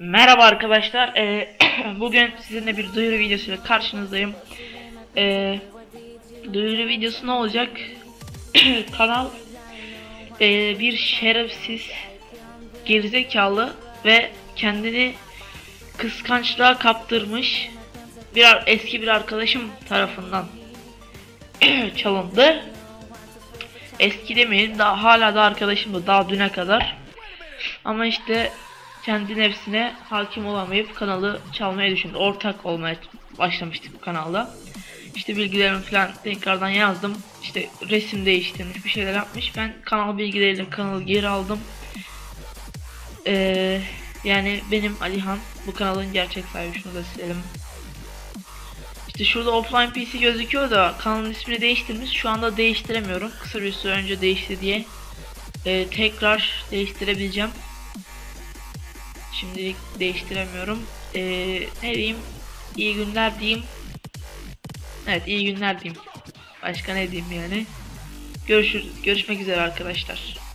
Merhaba arkadaşlar. Ee, bugün sizinle bir duyuru videosuyla karşınızdayım. Ee, duyuru videosu ne olacak? Kanal ee, bir şerefsiz, gerizekalı ve kendini kıskançlığa kaptırmış bir eski bir arkadaşım tarafından çalındı. Eski demeyelim daha hala da arkadaşımdı daha düne kadar. Ama işte kendi nefsine hakim olamayıp kanalı çalmaya düşündü. Ortak olmaya başlamıştık bu kanalda. İşte bilgilerimi falan tekrardan yazdım. İşte resim değiştirmiş, bir şeyler yapmış. Ben kanal bilgileriyle kanalı geri aldım. Ee, yani benim Alihan bu kanalın gerçek sahibi şunu da silelim. İşte şurada offline PC gözüküyor da kanalın ismini değiştirmiş. Şu anda değiştiremiyorum. Kısa bir süre önce değişti diye. Ee, tekrar değiştirebileceğim. Şimdilik değiştiremiyorum. Ee, ne diyeyim? İyi günler diyeyim. Evet iyi günler diyeyim. Başka ne diyeyim yani. Görüşürüz. Görüşmek üzere arkadaşlar.